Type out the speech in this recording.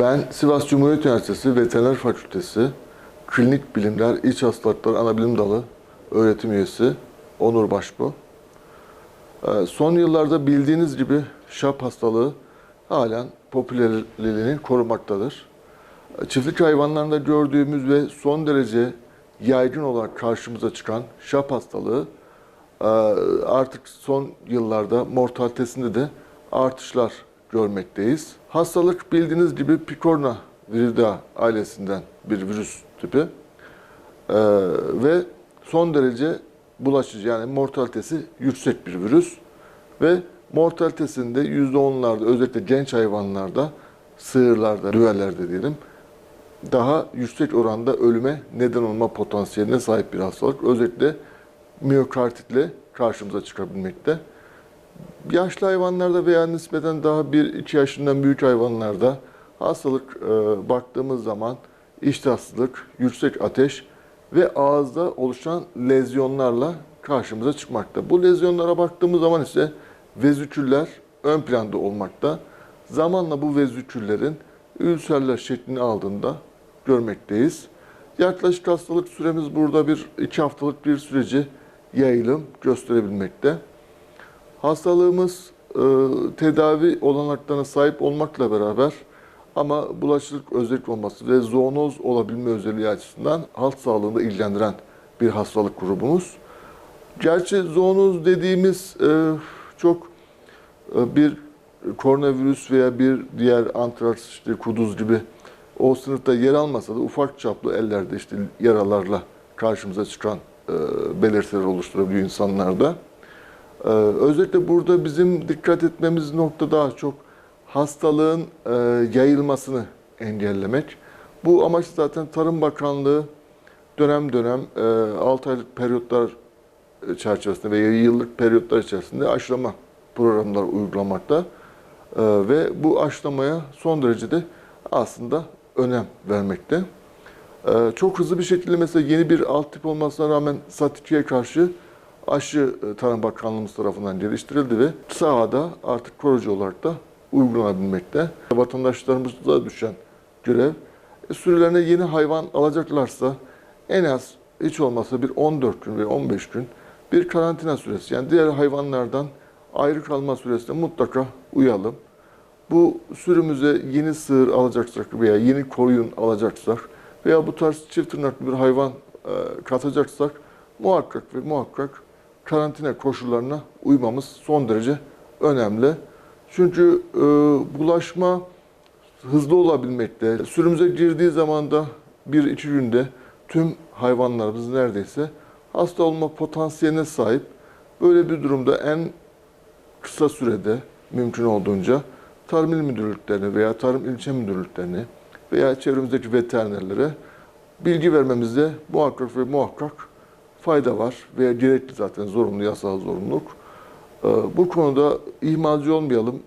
Ben Sivas Cumhuriyet Üniversitesi Veteriner Fakültesi Klinik Bilimler İç Hastalıklar Anabilim Dalı öğretim üyesi Onur Başbu. Ee, Son yıllarda bildiğiniz gibi şap hastalığı halen popülerliğini korumaktadır. Ee, Çiftlik hayvanlarında gördüğümüz ve son derece yaygın olarak karşımıza çıkan şap hastalığı e, artık son yıllarda mortalitesinde de artışlar görmekteyiz. Hastalık bildiğiniz gibi Picorna viridae ailesinden bir virüs tipi Ee, ve son derece bulaşıcı yani mortalitesi yüksek bir virüs ve mortalitesinde %10'larda özellikle genç hayvanlarda, sığırlarda, düvelerde diyelim daha yüksek oranda ölüme neden olma potansiyeline sahip bir hastalık. Özellikle miyokarditle karşımıza çıkabilmekte. Yaşlı hayvanlarda veya nispeten daha 1-2 yaşından büyük hayvanlarda hastalık e, baktığımız zaman iştahsızlık, yüksek ateş ve ağızda oluşan lezyonlarla karşımıza çıkmakta. Bu lezyonlara baktığımız zaman ise veziküller ön planda olmakta. Zamanla bu veziküllerin ülserler şeklini aldığında görmekteyiz. Yaklaşık hastalık süremiz burada bir iki haftalık bir süreci yayılım gösterebilmekte. Hastalığımız e, tedavi olanaklarına sahip olmakla beraber ama bulaşıcılık özellik olması ve zoonoz olabilme özelliği açısından halk sağlığında ilgilendiren bir hastalık grubumuz. Gerçi zoonoz dediğimiz e, çok e, bir koronavirüs veya bir diğer antraks, işte kuduz gibi o sınıfta yer almasa da ufak çaplı ellerde işte yaralarla karşımıza çıkan e, belirtiler oluşturabiliyor insanlarda. Ee, özellikle burada bizim dikkat etmemiz nokta daha çok hastalığın e, yayılmasını engellemek. Bu amaç zaten Tarım Bakanlığı dönem dönem e, 6 aylık periyotlar çerçevesinde veya yıllık periyotlar içerisinde aşılama programları uygulamakta. E, ve bu aşılamaya son derece de aslında önem vermekte. E, çok hızlı bir şekilde mesela yeni bir alt tip olmasına rağmen SAT2'ye karşı aşı e, Tarım Bakanlığımız tarafından geliştirildi ve sahada artık koruyucu olarak da uygulanabilmekte. Vatandaşlarımıza düşen görev e, sürülerine yeni hayvan alacaklarsa en az hiç olmazsa bir 14 gün ve 15 gün bir karantina süresi yani diğer hayvanlardan ayrı kalma süresine mutlaka uyalım. Bu sürümüze yeni sığır alacaksak veya yeni koyun alacaksak veya bu tarz çift tırnaklı bir hayvan e, katacaksak muhakkak ve muhakkak karantina koşullarına uymamız son derece önemli. Çünkü e, bulaşma hızlı olabilmekte. Sürümüze girdiği zaman da bir iki günde tüm hayvanlarımız neredeyse hasta olma potansiyeline sahip. Böyle bir durumda en kısa sürede mümkün olduğunca tarım il müdürlüklerine veya tarım ilçe müdürlüklerine veya çevremizdeki veterinerlere bilgi vermemizde muhakkak ve muhakkak fayda var veya gerekli zaten zorunlu yasal zorunluluk. Ee, Bu konuda ihmalci olmayalım.